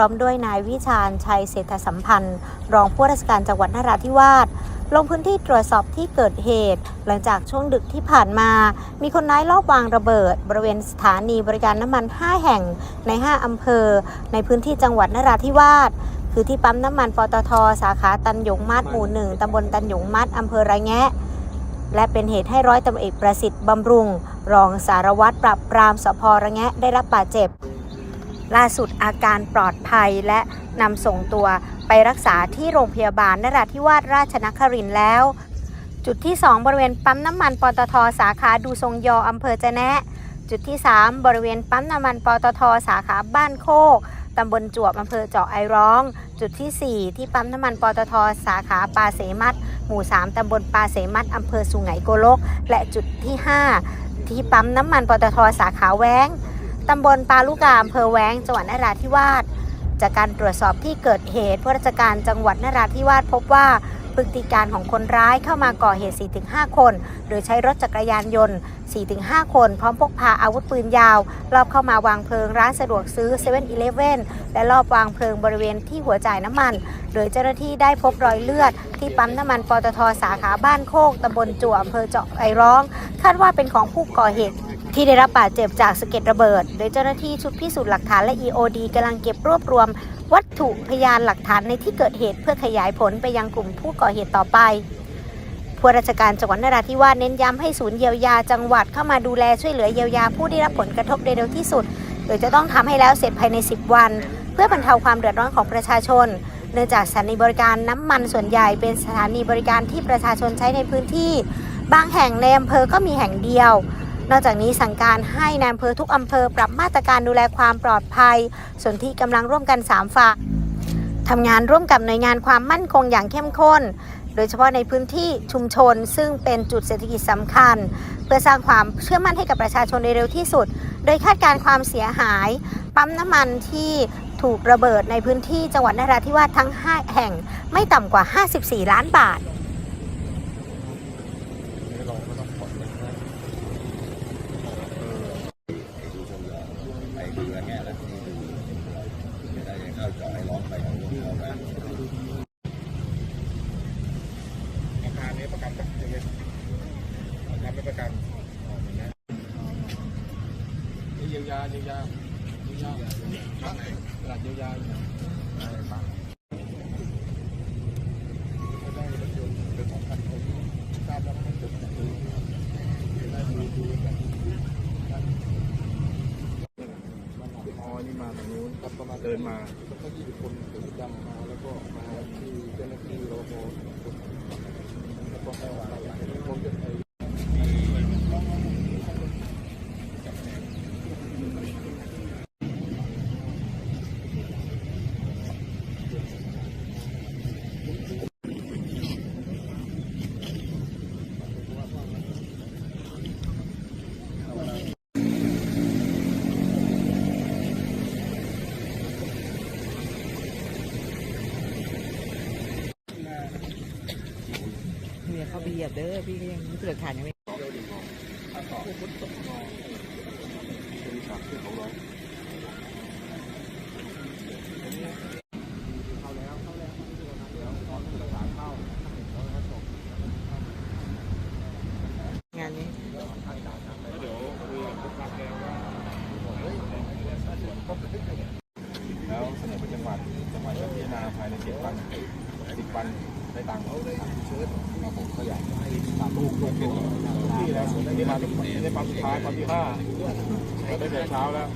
ร้อมด้วยนายวิชาญชัยเศรษฐสัมพันธ์ รองผู้ราชการจังหวัดนราธิวาสลงพื้นที่ตรวจสอบที่เกิดเหตุ หลังจากช่วงดึกที่ผ่านมา มีคนร้ายลอบวางระเบิด บริเวณสถานีบริการน้ำมัน 5 แห่งใน 5 อำเภอ ในพื้นที่จังหวัดนราธิวาสคือที่ปั๊มน้ำมันปตท สาขาตันหยงมัดหมู่หนึ่งตำบลตันหยงมัดอำเภอระแงะและเป็นเหตุให้ร้อยตำรวจเอกประสิทธิ์บำรุง รองสารวัตรปราบปรามสพระแงะได้รับบาดเจ็บ ล่าสุดอาการปลอดภัยและนำส่งตัวไปรักษาที่โรงพยาบาลนราธิวาสราชนครินทร์แล้ว จุดที่ 2 บริเวณปั๊มน้ำมันปตทสาขาดูทรงยออำเภอจะแนะ จุดที่ 3 บริเวณปั๊มน้ำมันปตทสาขาบ้านโคกตำบลจวบอำเภอเจาะไอร้อง จุดทีสี่4 ที่ปั๊มน้ำมันปตทสาขาปาเสมัดหมู่ 3ตำบลปาเสมัดอำเภอสุไหงโกลก และจุดที่ 5 ที่ปั๊มน้ำมันปตทสาขาแว้ง ตำบลปาลูกาอำเภอแว้งจังหวัดนราธิวาสจากการตรวจสอบที่เกิดเหตุผู้ราชการจังหวัดนราธิวาสพบว่าพฤติการของคนร้ายเข้ามาก่อเหตุ 4-5 คน โดยใช้รถจักรยานยนต์ 4-5 คน พร้อมพกพาอาวุธปืนยาว รอบเข้ามาวางเพลิงร้านสะดวกซื้อ7 e เ e ่ e อและรอบวางเพลิงบริเวณที่หัวจ่ายน้ำมัน โดยเจ้าหน้าที่ได้พบรอยเลือด ที่ปั๊มน้ำมันปตทสาขาบ้านโคกตำบลจั่วอำเภอเจาะไอร้อง คาดว่าเป็นของผู้ก่อเหตุ ที่ได้รับบาดเจ็บจากสะเก็ดระเบิด โดยเจ้าหน้าที่ชุดพิสูจน์หลักฐานและ EOD กำลังเก็บรวบรวม วัตถุพยานหลักฐานในที่เกิดเหตุเพื่อขยายผลไปยังกลุ่มผู้ก่อเหตุต่อไปผู้ราชการจังหวัดนราธิวาสเน้นย้ำให้ศูนย์เยียวยาจังหวัดเข้ามาดูแลช่วยเหลือเยียวยาผู้ได้รับผลกระทบโดยเร็วที่สุด โดยจะต้องทำให้แล้วเสร็จภายใน 10 วัน เพื่อบรรเทาความเดือดร้อนของประชาชน เนื่องจากสถานีบริการน้ำมันส่วนใหญ่เป็นสถานีบริการที่ประชาชนใช้ในพื้นที่ บางแห่งในอำเภอก็มีแห่งเดียว นอกจากนี้สั่งการให้นายอำเภอทุกอำเภอปรับมาตรการดูแลความปลอดภัย ส่วนที่กำลังร่วมกัน 3ฝ่ายทำงานร่วมกับหน่วยงานความมั่นคงอย่างเข้มข้น โดยเฉพาะในพื้นที่ชุมชน ซึ่งเป็นจุดเศรษฐกิจสำคัญ เพื่อสร้างความเชื่อมั่นให้กับประชาชนโดยเร็วที่สุด โดยคาดการณ์ความเสียหาย ปั๊มน้ำมันที่ถูกระเบิดในพื้นที่จังหวัดนราธิวาสทั้ง 5 แห่ง ไม่ต่ำกว่า 54 ล้านบาท ไปดูแลแง่แล้วจะได้เข้าเจาะไอ้ร้องไปของเขาไป อาคารนี้ประกันปะอย่างเงี้ยทำเป็นประกันนี่ เยียวยาเยียวยาเยียวยาทางไหนตลาดเยียวยาได้รถยนต์เป็นของพันคนทราบแล้วมันเกิดจากนี้ได้ดูดูกันอ๋อนี่มาตรงนู้นครับประมาณเดินมาก็ยี่สิบคนถือดำมาแล้วก็มาที่เจ้าหน้าที่รปภแล้วก็ให้วางผมจะไป เนี่ยเขาไปเหยียบเด้อ พี่ยังมีหลักฐานยังไม่ งานนี้ แล้วเสนอไปจังหวัดจังหวัดจะพิจารณาภายในเจ็ดวันสิบวันได้ตังค์เขาได้เชิญมาผมก็อยากให้ตามลูกลูกเป็นที่แล้ว ได้มาได้ปั๊มสุดท้ายปั๊มที่ห้าก็ได้แต่เช้าแล้ว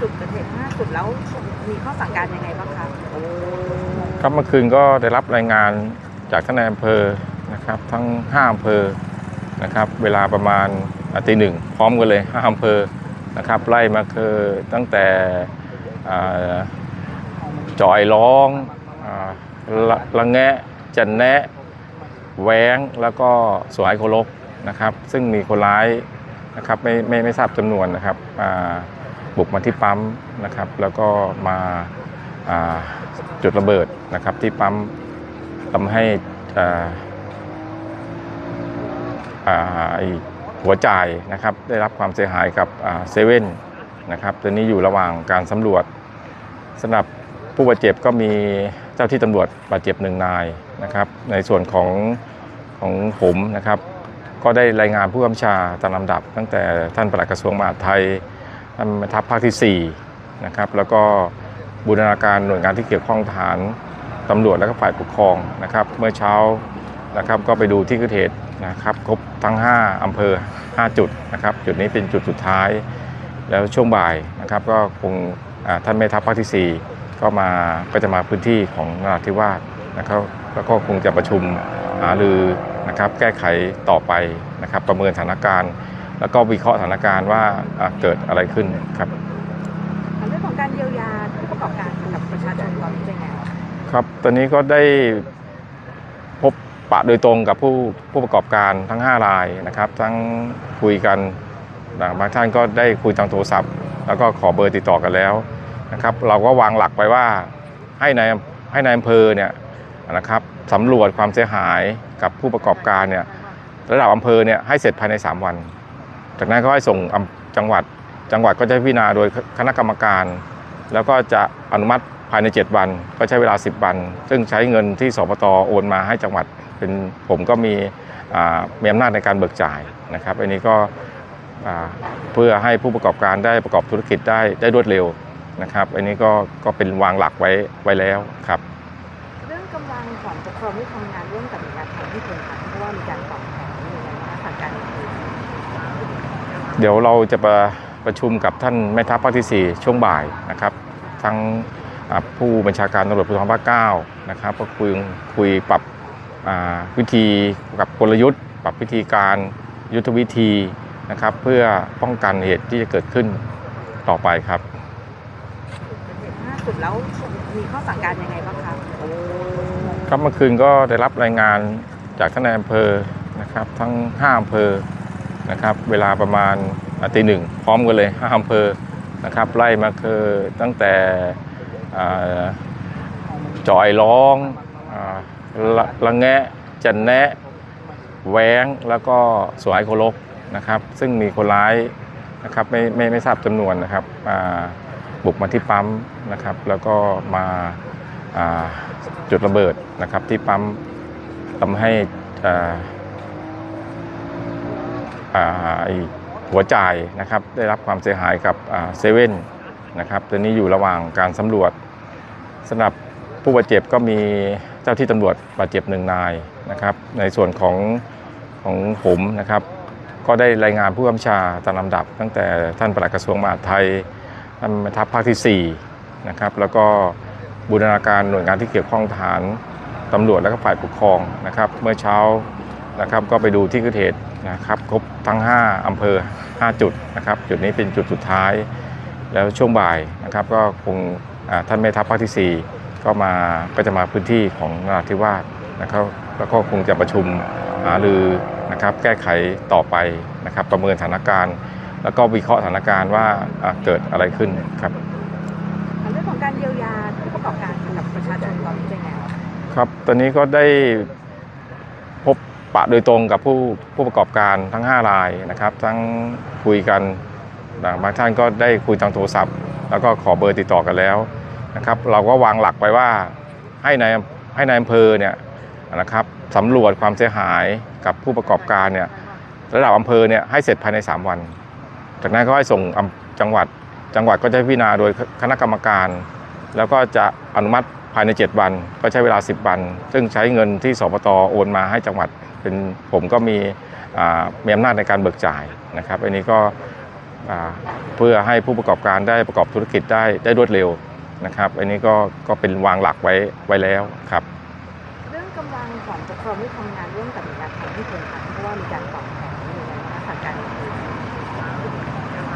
จุดเกิดเหตุห้าจุดแล้วมีข้อสั่งการยังไงบ้างคะครับเมื่อคืนก็ได้รับรายงานจากท่านนายอำเภอนะครับทั้ง5อำเภอนะครับเวลาประมาณอ่าตีหนึ่งพร้อมกันเลย5อำเภอนะครับไล่มาคือตั้งแต่อ่าจอยร้องอ่าละละแงะจันแนะแว้งแล้วก็สวายโคลก นะครับ ซึ่งมีคนร้ายนะครับไม่ไม่ไม่ทราบจำนวนนะครับบุกมาที่ปั๊มนะครับ แล้วก็มาาจุดระเบิดนะครับ ที่ปั๊มทำให้อ่าหัวจ่ายนะครับ ได้รับความเสียหายกับเซเว่นนะครับตอนนี้อยู่ระหว่างการสำรวจสำหรับผู้บาดเจ็บก็มีเจ้าที่ตำรวจบาดเจ็บหนึ่งนายนะครับ ในส่วนของของผมนะครับ ก็ได้รายงานผู้กำกับชาตามลำดับ ตั้งแต่ท่านปลัดกระทรวงมหาดไทยท่านแม่ทัพภาคที่4นะครับแล้วก็บูรณาการหน่วยงานที่เกี่ยวข้องทหารตำรวจและก็ฝ่ายปกครองนะครับ เมื่อเช้านะครับก็ไปดูที่เกิดเหตุนะครับครบทั้ง 5 อำเภอ 5 จุดนะครับ จุดนี้เป็นจุดสุดท้าย แล้วช่วงบ่ายนะครับ ก็คงท่านแม่ทัพภาคที่ 4 ก็มาก็จะมาพื้นที่ของนราธิวาสนะครับ แล้วก็คงจะประชุมหารือ นะครับแก้ไขต่อไปนะครับประเมินสถานการณ์ แล้วก็วิเคราะห์สถานการณ์ว่าอ่าเกิดอะไรขึ้นครับเรื่องของการเยียวยาผู้ประกอบการกับประชาชนตอนนี้เป็นไงบ้างครับตอนนี้ก็ได้พบปะโดยตรงกับผู้ผู้ประกอบการทั้ง 5 รายนะครับ ทั้งคุยกันนะบางท่านก็ได้คุยทางโทรศัพท์ แล้วก็ขอเบอร์ติดต่อกันแล้วนะครับ เราก็วางหลักไปว่าให้ในายให้ในายอำเภอเนี่ย นะครับสำรวจความเสียหายกับผู้ประกอบการเนี่ยระดับอำเภอเนี่ยให้เสร็จภายใน 3 วัน จากนั้นก็ให้ส่งจังหวัดจังหวัดก็จะพิจารณาโดยคณะกรรมการ แล้วก็จะอนุมัติภายใน 7 วัน ก็ใช้เวลา 10 วัน ซึ่งใช้เงินที่สปตโอนมาให้จังหวัดเป็นผมก็มีมีอำนาจในการเบิกจ่ายนะครับอันนี้ก็เพื่อให้ผู้ประกอบการได้ประกอบธุรกิจได้ได้รวดเร็วนะครับ อันนี้ก็ก็เป็นวางหลักไว้ไว้แล้วครับ ลังของปกครองที่ทำงานร่วมกับหน่วยงานทางที่เป็นค่ะเพราะว่ามีการปรับแผนยังไงบ้างสั่งการยังไงเดี๋ยวเราจะประประชุมกับท่านแม่ทัพภาคที่ 4 ช่วงบ่ายนะครับ ทั้งอ่าผู้บัญชาการตำรวจภูธรภาค9นะครับก็คุยคุยปรับอ่าวิธีกับกลยุทธ์ ปรับวิธีการยุทธวิธีนะครับ เพื่อป้องกันเหตุที่จะเกิดขึ้นต่อไปครับเห็นล่าสุดแล้วมีข้อสั่งการยังไงบ้างคะ ครับเมื่อคืนก็ได้รับรายงานจากท่านนายอำเภอนะครับ ทั้ง 5อำเภอนะครับ เวลาประมาณตีหนึ่งพร้อมกันเลย5อำเภอนะครับไล่มาคือตั้งแต่อ่าจอยร้องอละละแงะจันแนะแหวงแล้วก็สวยโคลกนะครับ ซึ่งมีคนร้ายนะครับไม่ไม่ไม่ทราบจำนวนนะครับบุกมาที่ปั๊มนะครับ แล้วก็มา จุดระเบิดนะครับที่ปั๊มทำให้หัวจ่ายนะครับได้รับความเสียหายกับเซเว่นนะครับตอนนี้อยู่ระหว่างการสำรวจสำหรับผู้บาดเจ็บก็มีเจ้าที่ตำรวจบาดเจ็บหนึ่งนายนะครับ ในส่วนของของผมนะครับ ก็ได้รายงานผู้กำกับชาตามลำดับ ตั้งแต่ท่านปลัดกระทรวงมหาดไทยท่านแม่ทัพภาคที่4นะครับแล้วก็ บูรณาการหน่วยงานที่เกี่ยวข้องทหารตำรวจและก็ฝ่ายปกครองนะครับ เมื่อเช้านะครับก็ไปดูที่เกิดเหตุนะครับครบทั้ง 5อำเภอ 5 จุดนะครับ จุดนี้เป็นจุดสุดท้าย แล้วช่วงบ่ายนะครับ ก็คงท่านแม่ทัพภาคที่ 4 ก็มาก็จะมาพื้นที่ของนราธิวาสนะครับ แล้วก็คงจะประชุมหารือนะครับ แก้ไขต่อไปนะครับ ประเมินสถานการณ์ แล้วก็วิเคราะห์สถานการณ์ว่าเกิดอะไรขึ้นครับเรื่องของการเยียวยา อบการกับประชาชนตอนนี้เป็นไงบ้างครับตอนนี้ก็ได้พบปะโดยตรงกับผู้ผู้ประกอบการทั้ง 5 รายนะครับ ทั้งคุยกันบางท่านก็ได้คุยทางโทรศัพท์ แล้วก็ขอเบอร์ติดต่อกันแล้วนะครับ เราก็วางหลักไปว่าให้ในายให้ในายอำเภอเนี่ยนะครับสำรวจความเสียหายกับผู้ประกอบการเนี่ยระดับอำเภอเนี่ยให้เสร็จภายใน 3 วัน จากนั้นก็ให้ส่งอำจังหวัดจังหวัดก็จะพิจารณาโดยคณะกรรมการ แล้วก็จะอนุมัติภายใน 7 วัน ก็ใช้เวลา 10 วัน ซึ่งใช้เงินที่สปตโอนมาให้จังหวัด เป็นผมก็มีอ่ามีอำนาจในการเบิกจ่ายนะครับอันนี้ก็อ่าเพื่อให้ผู้ประกอบการได้ประกอบธุรกิจได้ได้รวดเร็วนะครับอันนี้ก็ก็เป็นวางหลักไว้ไว้แล้วครับเรื่องกำลังของปกครองที่ทำงานร่วมกับหน่วยงานทางที่เป็นค่ะเพราะว่ามีการปรับแผนยังไงบ้างสั่งการยังไง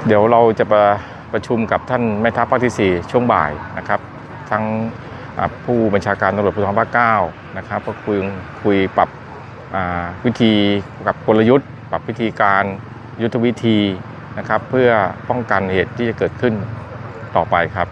เดี๋ยวเราจะประ ประชุมกับท่านแม่ทัพภาคที่ 4 ช่วงบ่ายนะครับ ทั้งผู้บัญชาการตำรวจภูธรภาค9นะครับก็คุยคุยปรับวิธีกับกลยุทธ์ ปรับวิธีการยุทธวิธีนะครับ เพื่อป้องกันเหตุที่จะเกิดขึ้นต่อไปครับ